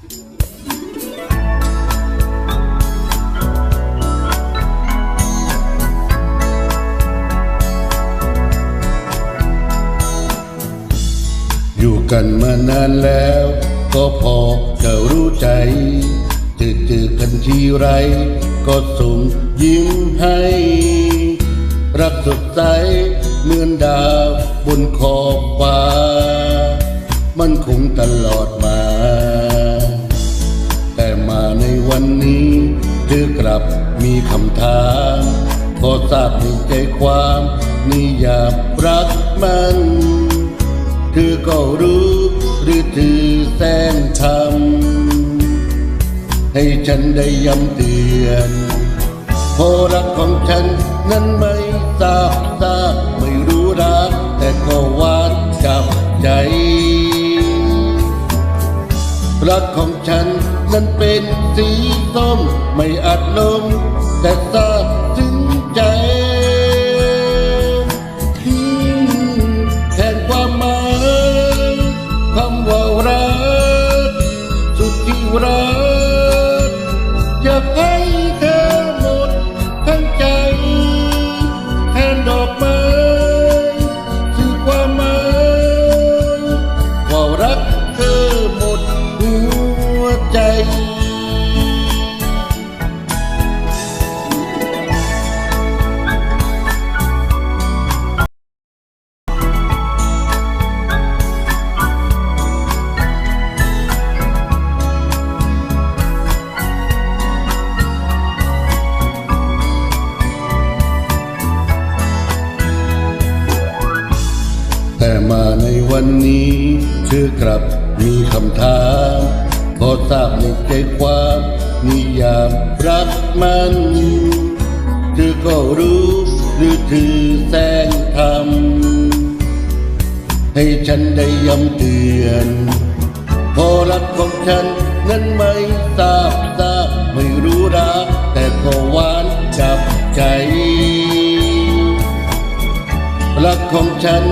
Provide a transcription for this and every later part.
อยู่กันมานานแล้ว ก็พอจะรู้ใจเจอเจอกันทีไร ก็ส่งยิ้มให้ รักสดใสเหมือนดาวบนขอบฟ้า มันคงตลอดมา มีคำถามพอทราบในใจความนิยามรักมัน เธอก็รู้หรือเธอแสนทำให้ฉันได้ย้ำเตือนเพอรักของฉันนั้นไม่ทราบทราบไม่รู้รัก แต่ก็หวานจับใจ รักของฉันนั้นเป็นสี ส้มไม่อัดลมแต่ทราบ แต่มาในวันนี้เธอกลับมีคำถามพอทราบในใจความนิยามรักมันเธอก็รู้หรือเธอแสงทำให้ฉันได้ย้ำเตือนพอรักของฉันนั้นไม่ทราบทราบไม่รู้รักแต่ก็หวานจับใจรักของฉัน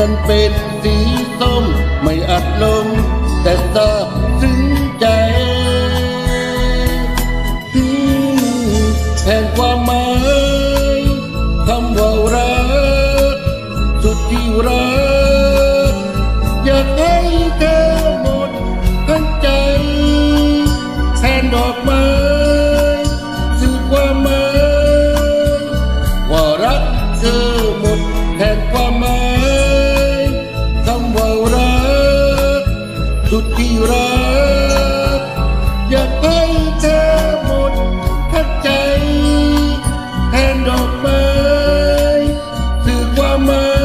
นั้นเป็นสีส้ม ไม่อัดลมแต่ซาบซึ้งใจอืมแทนความหมายคำว่ารักสุดที่รักอยากให้เธอุดที่รักอยากให้เธอหมดทัดใจแทนดอกไม้สื่อความหมาย